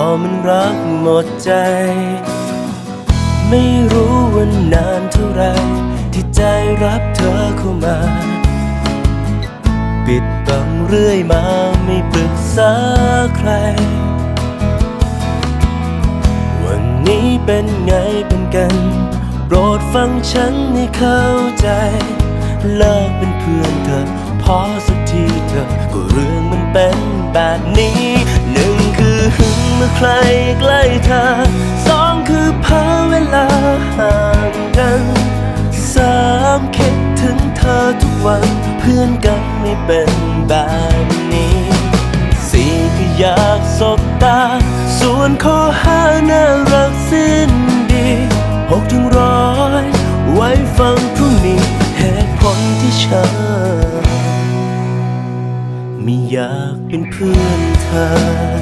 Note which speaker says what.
Speaker 1: อมันรักหมดใจ ไม่รู้ว่านานเท่าไร ที่ใจรับเธอเข้ามา ปิดบังเรื่อยมาไม่ปรึกษาใคร วันนี้เป็นไงเป็นกัน โปรดฟังฉันให้เข้าใจ เลิกเป็นเพื่อนเธอพอสักทีเธอก็เรื่องมันเป็นแบบนี้หนึ่งคือหึง รใกล้เธอสองคือเพอเวลาห่างกันสามคิดถึงเธอทุกวันเพื่อนกันไม่เป็นแบบนี้สี่คืออยากสบตา ส่วนข้อห้าน่ารักสิ้นดีหกถึงร้อยไว้ฟังพรุ่งนี้เหตุผลที่ฉันไม่อยากเป็นเพื่อนเธอ